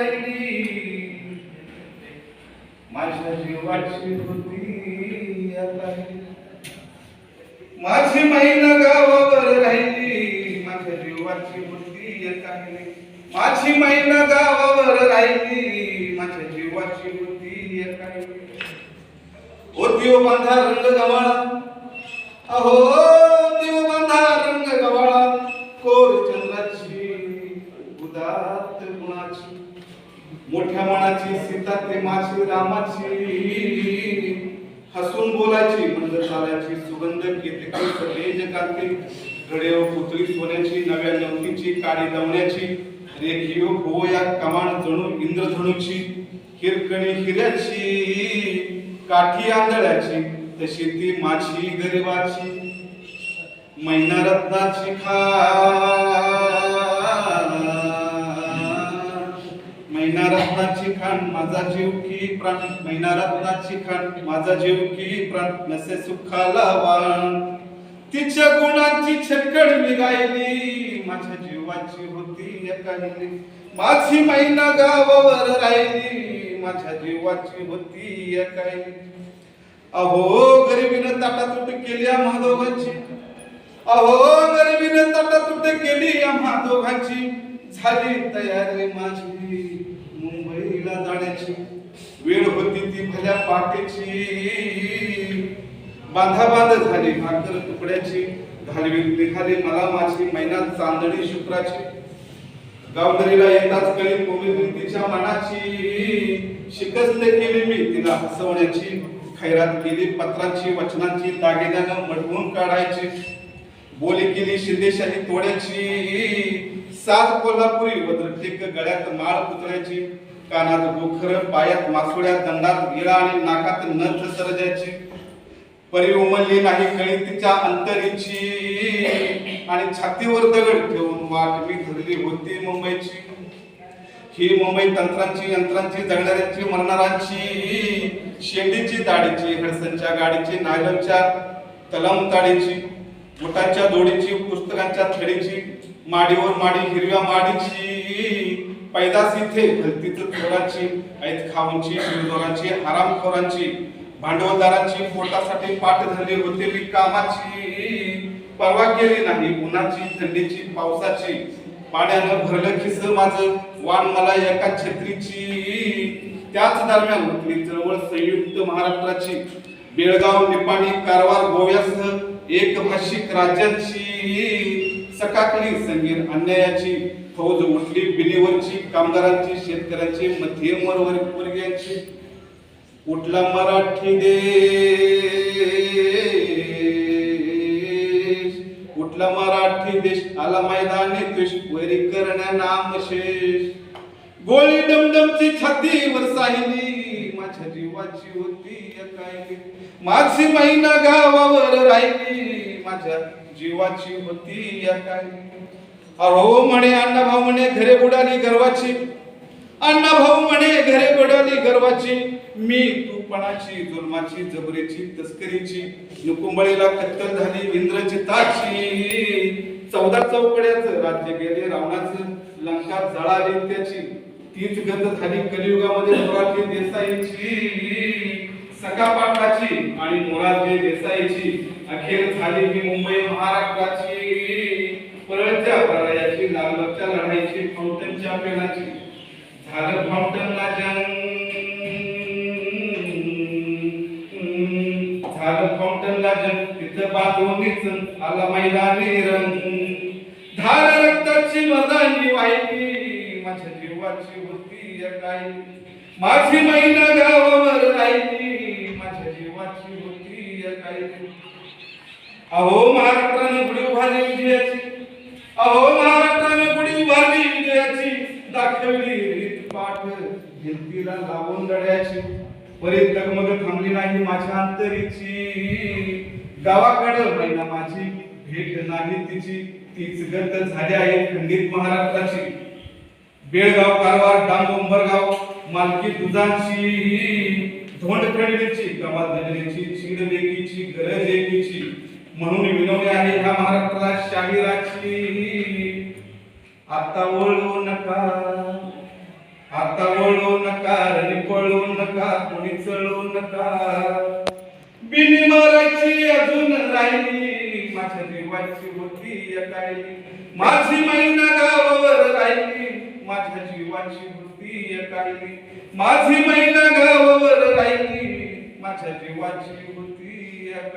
राहिली माझ्या जीवाची होती आता माझी महिना गावावर राहिली. माझ्या जीवाची बुद्धी एक आहे. माझी महिना गावावर राहिली. माझ्या जीवाची बुद्धी एक आहे. ओ देव बांधा रंग गवाळा. अहो देव बांधा हो रंग गवाळा. कोर चंद्राची उदात गुणाची. मोठ्या मनाची सीता ते माझी रामाची. हसून बोलायची मंद चालायची सुगंध केतकी सतेज कांती गडेव पुतळी सोन्याची नव्या नवतीची काळी लावण्याची रेखीव हो या कमान जणू इंद्रधनुची. हिरकणी हिऱ्याची काठी आंधळ्याची. तशी ती माझी गरिबाची. मैना रत्नाची खा मैनारत्नाची खाण माझा जीव की प्राण? मैनारत्नाची खाण माझा जीव की प्राण? नसे सुखाला वाण. तिच्या गुणांची छक्कड मी गायली माझ्या जीवाची होती एकाही माझी मैना गावावर राहिली माझ्या जीवाची होती एकाही अहो गरिबीनं ताटातूट केली या महादोघांची. अहो गरिबीनं ताटातूट केली या महादोघांची. झाली तयारी माझी. मुंबईला जाण्याची. वेळ होती ती भल्या पाठीची. बांधा बांध झाली भाकर तुकड्याची घालवी निघाली मला माझी मैनात चांदणी शुक्राची. गावदरीला येताच कळी कोमिली तिच्या मनाची. शिकस्त केली मी तिला हसवण्याची खैरात केली पत्राची वचनाची दागिन्यानं मडवून काढायची. बोली केली शिंदेशाही तोड्याची. सात कोल्हापुरी वद्रटेक गळ्यात माळ पुतळ्याची. कानात गोखर पायात मासुळ्या दंडात गिळा आणि नाकात नथ सरजायची. परी उमलली नाही कळी तिच्या अंतरीची. आणि छातीवर दगड ठेवून वाट मी धरली होती मुंबईची. ही मुंबई तंत्रांची यंत्रांची जगणाऱ्यांची मरणारांची शेंडीची दाढीची हडसनच्या गाडीची नायलनच्या तलम ताडीची बुटाच्या दोडीची पुस्तकांच्या थडीची माडीवर माडी हिरव्या माडीची. पैदास इथे तिथं चोराची ऐत खाऊंची शिरदोराची हरामखोरांची भांडवलदारांची पोटासाठी पाठ धरली होते मी कामाची परवा केली नाही उन्हाची थंडीची पावसाची. पाण्यानं भरलं खिस माझं वाण मला एका छत्रीची. त्याच दरम्यान उठली चळवळ संयुक्त महाराष्ट्राची. बेळगाव निपाणी कारवार गोव्यासह एक भाषिक राज्यांची. सकाकली संगीत अन्यायाची. फौज उठली बिलीवरची कामगारांची शेतकऱ्यांची मध्यम वर्गीयांची. उठला मराठी देश? उठला मराठी देश? आला मैदानी द्वेष वैरी करण्या नामशेष गोळी डमडमची छातीवर साहिली माझ्या जीवाची होती एकाई माझी महिना गावावर राहिली. माझ्या जीवाची होती या काही अहो म्हणे अण्णा भाऊ म्हणे घरे बुडाली गर्वाची. अण्णा भाऊ म्हणे घरे बुडाली गर्वाची. मी तूपणाची जुलमाची जबरीची तस्करीची नुकुंबळीला कत्तल झाली इंद्रजिताची. चौदा चौकड्याचं राज्य गेले रावणाचं लंका जळाली त्याची. तीच गत झाली कलियुगामध्ये मोरारजी देसाईची. सकापाठाची आणि मोरारजी देसाईची. अखेर झाली ही मुंबई महाराष्ट्राची. फाउंटनच्या पेनाची झालं फाउंटनला जंग. झालं फाउंटनला जंग. तिथं बांधूनच आला मैदानी रंग धार रक्ताची मदानी वाहिली माझ्या जीवाची होती काही माझी महिना गावावर राहिली. माझ्या जीवाची होती काही अहो महाराष्ट्राने गुढी उभारली विजयाची. अहो महाराष्ट्र गुढी उभारली विजयाची दाखवली रीत पाठ भिंतीला लावून लढ्याची परी तगमग थांबली नाही माझ्या अंतरीची. गावाकडं महिना माझी. भेट नाही तिची. तीच गत झाली आहे खंडित महाराष्ट्राची. बेळगाव कारवार डांग उंबरगाव मालकी दुधांची धोंड खडलीची कमाल नगरीची चीड लेकीची गरज एकीची. म्हणून विनवणी आहे ह्या महाराष्ट्राला शाहिराची. आता ओळू नका. आता वळू नका रणि पळू नका कोणी चळू नका. बिनी मारायची अजून राहिली माझ्या जीवाची होती या माझी मैना गावावर राहिली माझ्या जीवाची होती या माझी मैना गावावर राहिली माझ्या जीवाची होती या